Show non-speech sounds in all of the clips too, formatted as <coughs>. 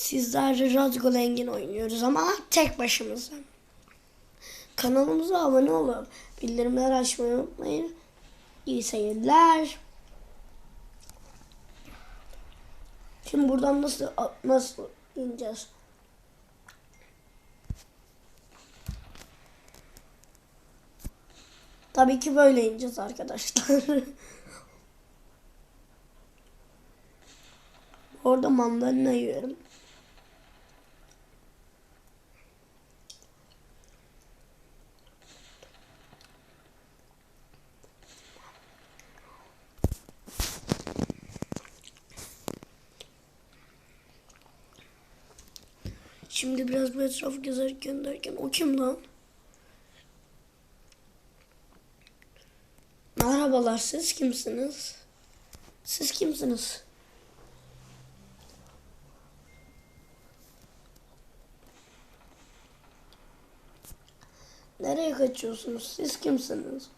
Sizlerle Radyo Engin oynuyoruz ama tek başımıza. Kanalımıza abone olup bildirimleri açmayı unutmayın. İyi seyirler. Şimdi buradan nasıl nasıl ineceğiz? Tabii ki böyle ineceğiz arkadaşlar. <laughs> Orada mandalina yiyorum. Şimdi biraz bu etrafı gezerken derken o kim lan? Merhabalar siz kimsiniz? Siz kimsiniz? Nereye kaçıyorsunuz? Siz kimsiniz?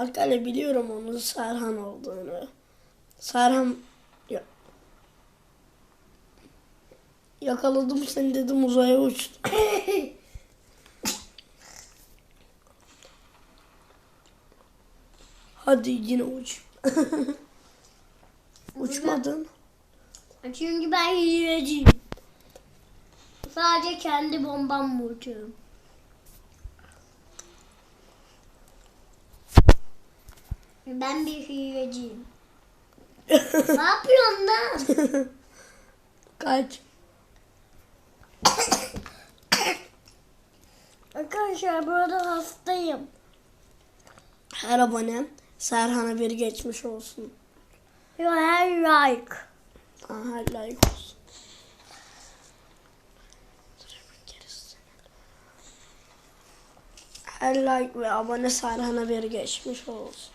Arkadaşlar biliyorum onun Serhan olduğunu. Serhan ya, yakaladım seni dedim uzaya uçtu. <laughs> Hadi yine uç. <laughs> Uçmadın. Çünkü ben hileciyim. Sadece kendi bombamla uçuyorum. Ben bir hileciyim. <laughs> ne yapıyorsun lan? Kaç. Arkadaşlar burada hastayım. Her abone Serhan'a bir geçmiş olsun. Yo her like. Ha, her like olsun. Her like ve abone Serhan'a bir geçmiş olsun.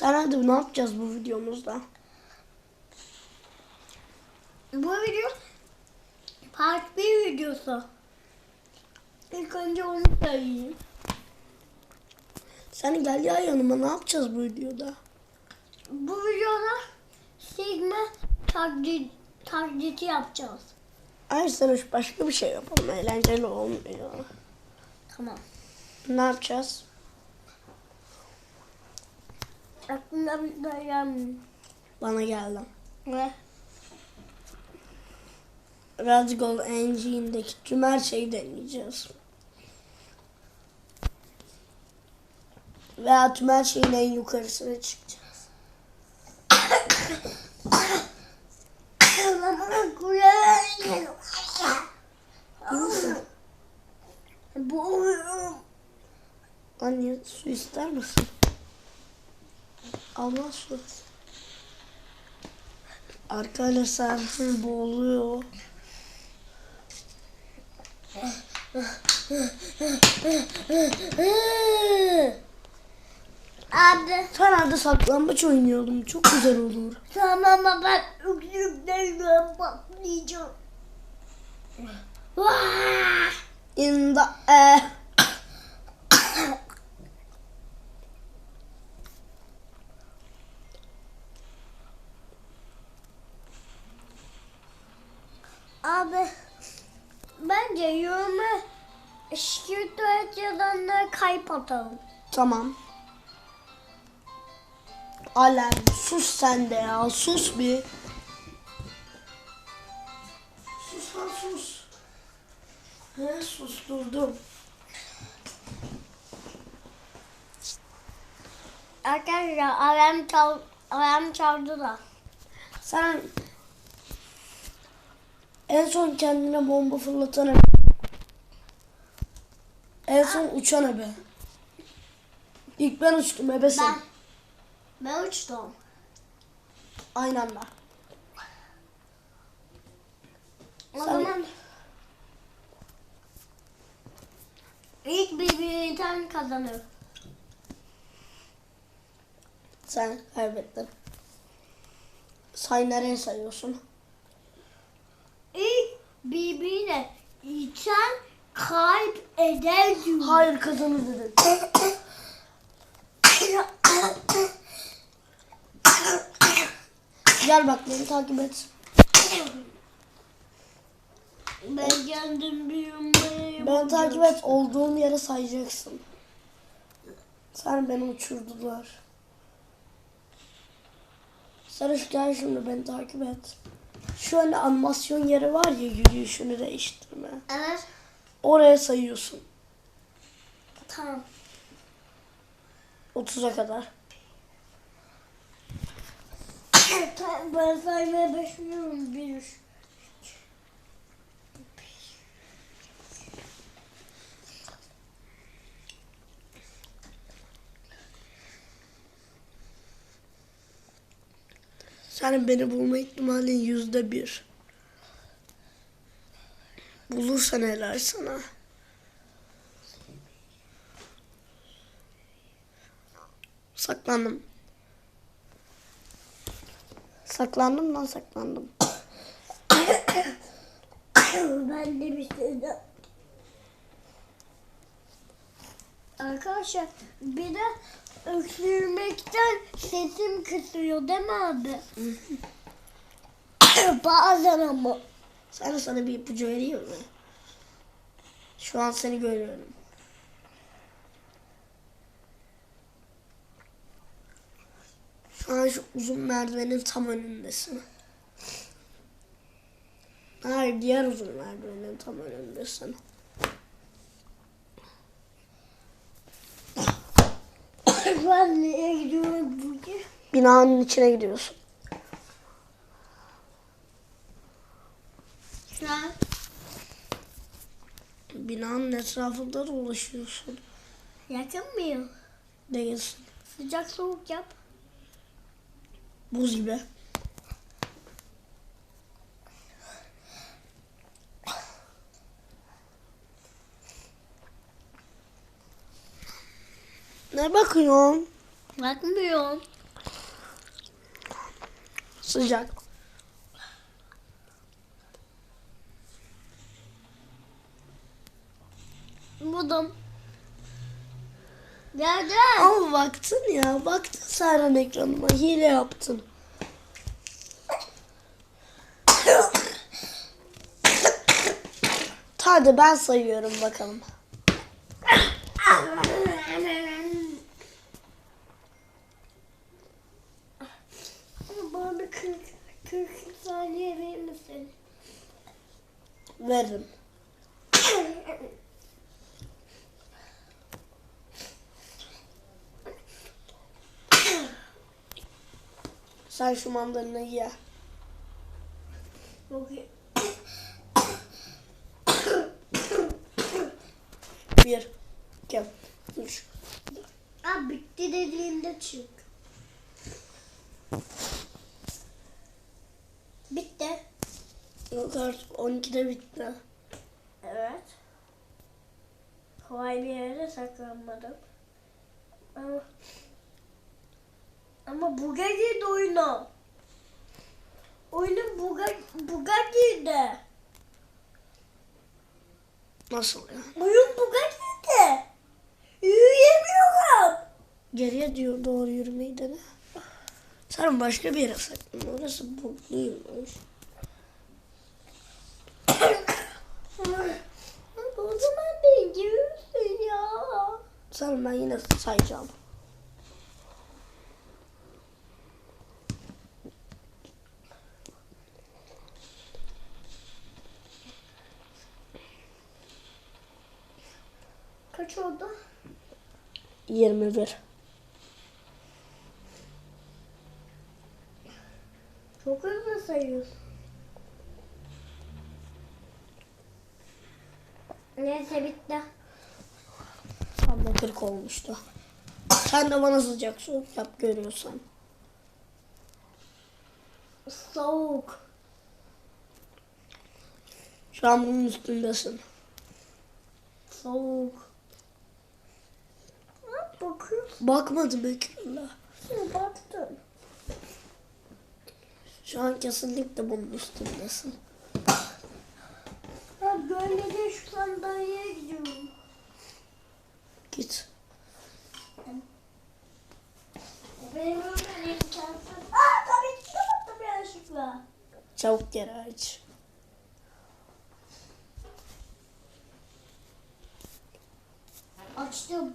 Sen hadi ne yapacağız bu videomuzda? Bu video part 1 videosu. İlk önce onu söyleyeyim. Sen gel ya yanıma ne yapacağız bu videoda? Bu videoda Sigma taklidi yapacağız. Ay sarhoş başka bir şey yapalım. Eğlenceli olmuyor. Tamam. Ne yapacağız? Aklımda bir şey gelmiyor. Bana geldi. Ne? Radgol Engine'deki tüm her şeyi deneyeceğiz. Veya tüm her şeyin en yukarısına çıkacağız. Anne su ister misin? Allah su. Arkayla Serhan boğuluyor. Abi Sen hadi saklambaç oynayalım. Çok güzel olur. tamam ama ben öksürüklerle patlayacağım. In the air. Abi bence yoruma şikayet yazanlara kayıp atalım. Tamam. Alem sus sen de ya. Sus bir. Sus lan sus. He susturdum. Arkadaşlar alarm çal alarm çaldı da. Sen en son kendine bomba fırlatan ebe. En son uçan ebe. İlk ben uçtum ebesin. Ben ben uçtum. Aynı anda. O Sen- zaman ilk birbirinden kazanır. Sen kaybettin. Say nereye sayıyorsun? Birbirine Sen kalp edersin. Hayır kazanır dedin. Gel bak beni takip et. Ben kendim büyümeyi Beni takip et. Olduğum yere sayacaksın. Sen beni uçurdular. Sarış gel şimdi beni takip et. Şu hani animasyon yeri var ya yürüyüşünü değiştirme. Evet. Oraya sayıyorsun. Tamam. 30'a kadar. <coughs> Ben saymaya başlıyorum. Bir. Senin beni bulma ihtimalin yüzde bir. Bulursan helal sana. Saklandım. Saklandım lan saklandım. <coughs> ben de bir şey de. Arkadaşlar bir de öksürmekten sesim kısıyor değil mi abi? <coughs> Bazen ama. De sana bir ipucu vereyim mi? Şu an seni görüyorum. Şu an şu uzun merdivenin tam önündesin. Hayır diğer uzun merdivenin tam önündesin. ben nereye gidiyorum bugün? Binanın içine gidiyorsun. An Binanın etrafında dolaşıyorsun. yakın mıyım? Değilsin. Sıcak soğuk yap. Buz gibi. Ne bakıyorsun? Bakmıyorum. Sıcak. Buldum. Gel. Ama baktın ya. Baktın Serhan ekranıma. Hile yaptın. Hadi ben sayıyorum bakalım. <laughs> Bana bir 40, 40 saniye verir misin? Veririm. Sen şu mandalinayı ye. Okey. Bir, iki, üç. Aa, bitti dediğimde çık. Bitti. Yok artık 12'de bitti. Evet. Kolay bir yere saklanmadım. Ama ama buga girdi oyuna. Oyunun buga, buga girdi. Nasıl ya? Oyun buga girdi. Yürüyemiyorum. Geriye diyor doğru yürümeyi dene. Sen başka bir yere saklan. Orası bukluymuş. o zaman beni görürsün ya. Sen ben yine sayacağım. Kaç oldu? 21. Çok hızlı sayıyorsun. Neyse bitti. Tam da 40 olmuştu. Sen de bana sıcak su yap görüyorsan. Soğuk. Şu an bunun üstündesin. Soğuk. Bakıyorsun? Bakmadım ekrana. Baktın. Şu an kesinlikle bunun üstündesin. Ha, böyle de şu sandalyeye gidiyorum. Git. Benim ömrüm imkansız. Aa tabii ki kapattım yanlışlıkla. Çabuk geri aç. Açtım.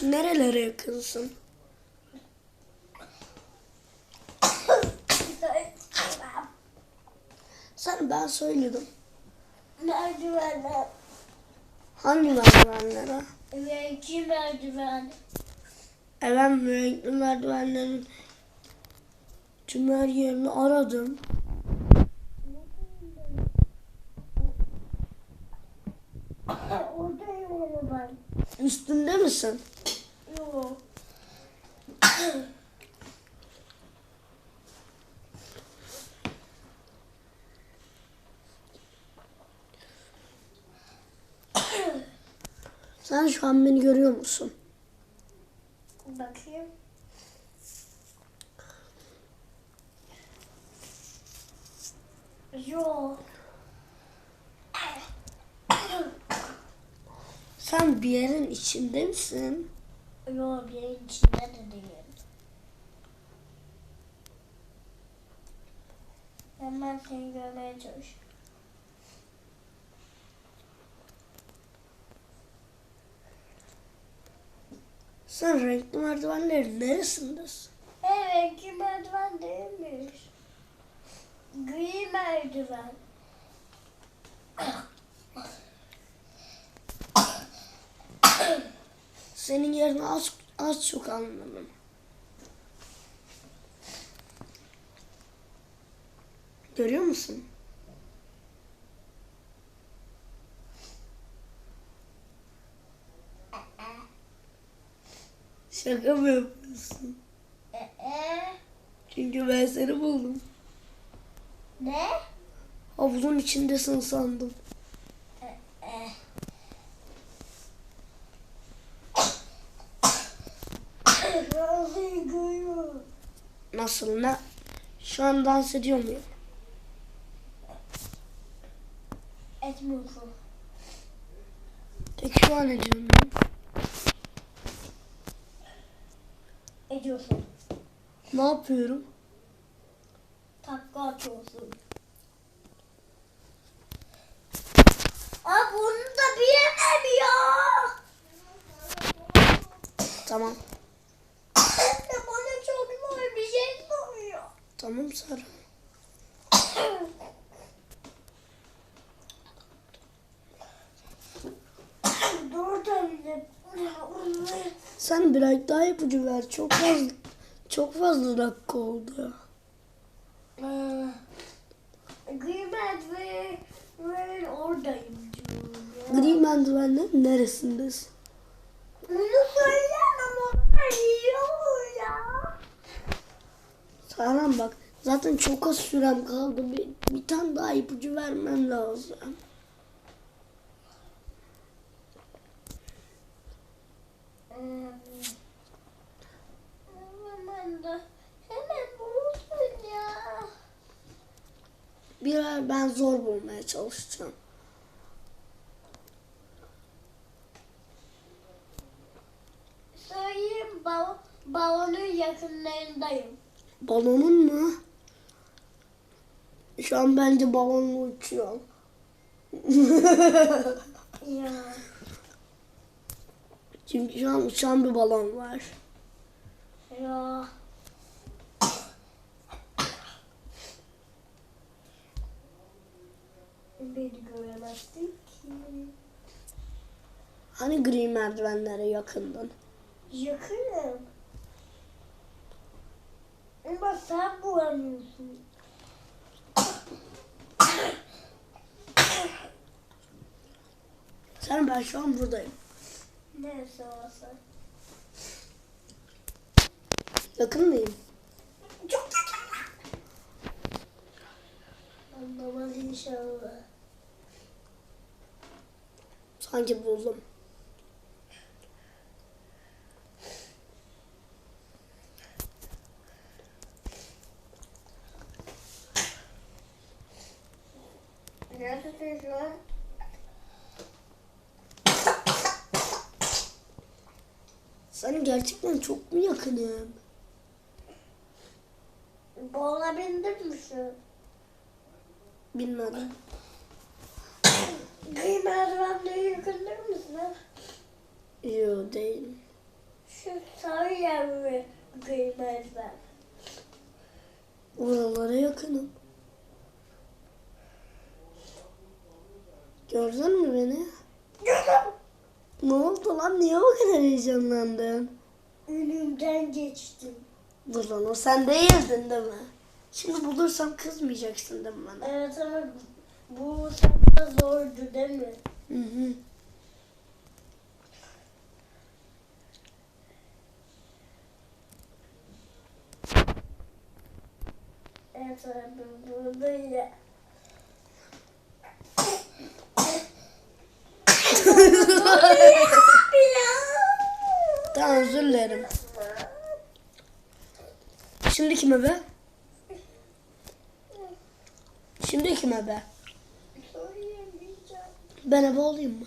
Şu nerelere yakınsın? Sen ben söyledim. Merdivenler. Hangi merdivenlere? Renkli merdiven. Evet renkli merdivenlerin tüm her yerini aradım. Üstünde misin? Yok. Sen şu an beni görüyor musun? Bakayım. Yok. Sen bir yerin içinde misin? Yok bir içinde de değil. Hemen seni görmeye çalışıyorum. Sen renkli merdivenlerin neresindesin? Evet, ki merdiven değilmiş. Gri merdiven. Senin yerini az, az çok anladım. Görüyor musun? Şaka mı yapıyorsun? Ee, Çünkü ben seni buldum. ne? Havuzun içindesin sandım. Ee. Nasıl ne? Şu an dans ediyor muyum? Etmiyorsun. Peki şu an ediyorum ben. Ediyorsun. Ne yapıyorum? Takla atıyorsun. Aa bunu da bilemem ya. Tamam. De <laughs> bana çok zor bir şey soruyor. Tamam Sara. Dur tabii. Sen biraz daha ipucu ver. Çok fazla çok fazla dakika oldu. Gıymet ve ve oradayım ya. Gri merdivenlerin neresindesin? Bunu söyleyemem onlar yiyor ya. Saran bak. Zaten çok az sürem kaldı. Bir, bir tane daha ipucu vermem lazım. Hemen de hemen bulursun ya. Birer ben zor bulmaya çalışacağım. Söyleyeyim bal balonun yakınlarındayım. Balonun mu? Şu an bence balonla uçuyor. Ya. Çünkü şu an uçan bir balon var. Ya. Beni göremezsin ki. Hani gri merdivenlere yakındın? Yakınım. Ama sen bulamıyorsun. Sen ben şu an buradayım. Neyse olsa. Yakın mıyım? Çok yakın. Anlamaz inşallah. Sanki buldum. Neredesin şu an? Sana gerçekten çok mu yakınım? Boğulabildin mi şu? Bilmedim. Gri merdivenleri yıkılır mısın? Yo değil. Şu sarı yer mi gri merdiven? Oralara yakınım. Gördün mü beni? Ne oldu lan? Niye bu kadar heyecanlandın? Önümden geçtim. Dur lan o sen değildin değil mi? Şimdi bulursam kızmayacaksın değil mi bana? Evet ama bu sana zordu değil mi? Hı hı. Evet abi burada ya. <laughs> Tamam özür dilerim. Şimdi kime be? Şimdi kime be? Ben ebe olayım mı?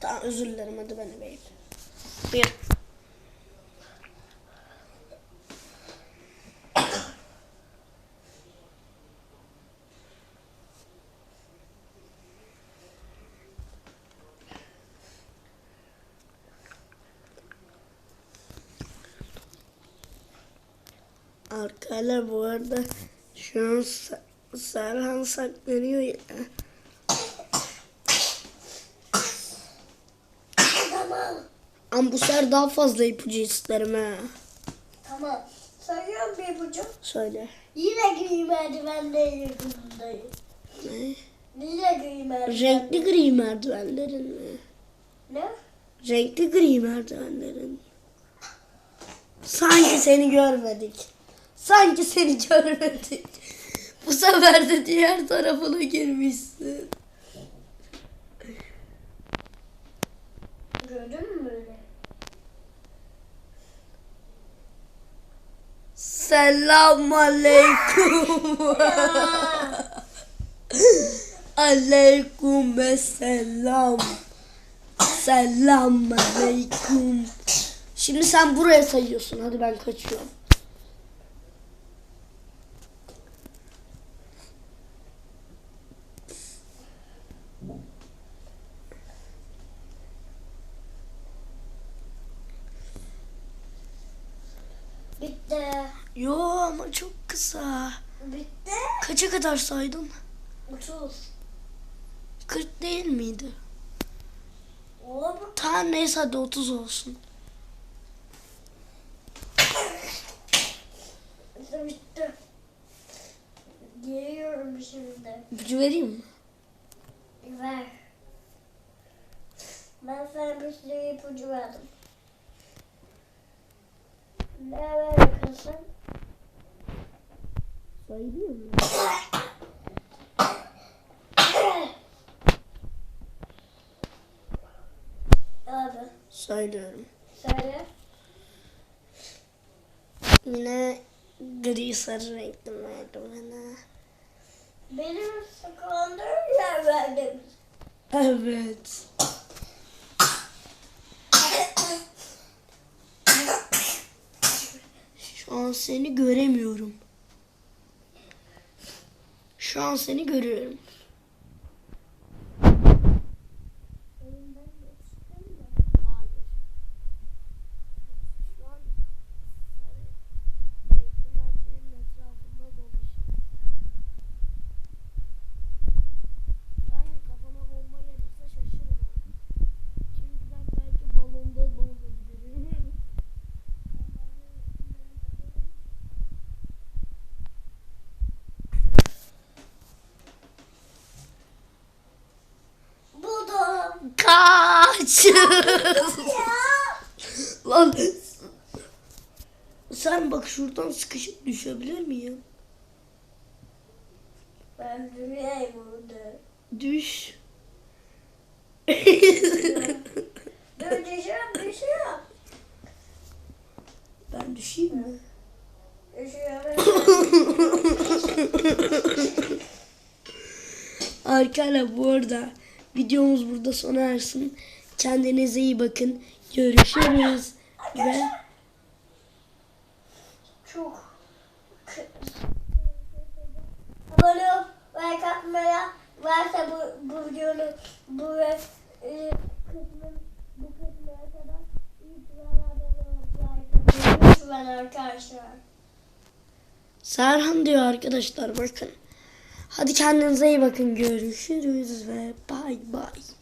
Tamam özür dilerim hadi ben ebeyim. Bir. Arkadaşlar bu arada şu an Serhan saklanıyor ya. Tamam. Ama bu sefer daha fazla ipucu isterim ha. Tamam. Sayıyorum bir buçuk. Söyle. Yine gri merdivenlerin yakınındayım. Ne? Yine gri merdiven. Renkli gri merdivenlerin mi? Ne? Renkli gri merdivenlerin. Sanki seni görmedik. Sanki seni görmedik. Bu sefer de diğer tarafına girmişsin. Gördün mü böyle? Selam aleyküm. aleyküm selam. Selam aleyküm. Şimdi sen buraya sayıyorsun. Hadi ben kaçıyorum. Bitti. Yo ama çok kısa. Bitti. Kaça kadar saydın? 30. 40 değil miydi? Oğlum. Tamam neyse hadi 30 olsun. Bitti. Geliyorum şimdi. İpucu vereyim mi? Ver. Ben sana bir sürü ipucu verdim. Ne verirsin? Mı? Abi Söylüyorum. söyle. Yine gri sarı renkli merdivene. Benim sıkıldığım yer verdim. Evet. Şu an seni göremiyorum. Şu an seni görüyorum. Hayır. Şu an sarı renkli merdivenin etrafında dolaşıyor. Yani kafama bomba gelirse şaşırma. Çünkü ben belki balonda da olabilirim. Buldum. Kaç! Ya. Lan sen bak şuradan sıkışıp düşebilir miyim? Ben dünyayı buldum. Düş. Dur düşüyorum düşüyorum. ben düşeyim mi? Arkadaşlar bu arada videomuz burada sona ersin. Kendinize iyi bakın. Görüşürüz. Ve Çok. Abone ol, like atmaya varsa bu, bu videonun bu e, kısmın bu kısmına kadar lütfen abone ol, like atmayı lütfen arkadaşlar. Serhan diyor arkadaşlar bakın. Hadi kendinize iyi bakın. Görüşürüz ve bay bay.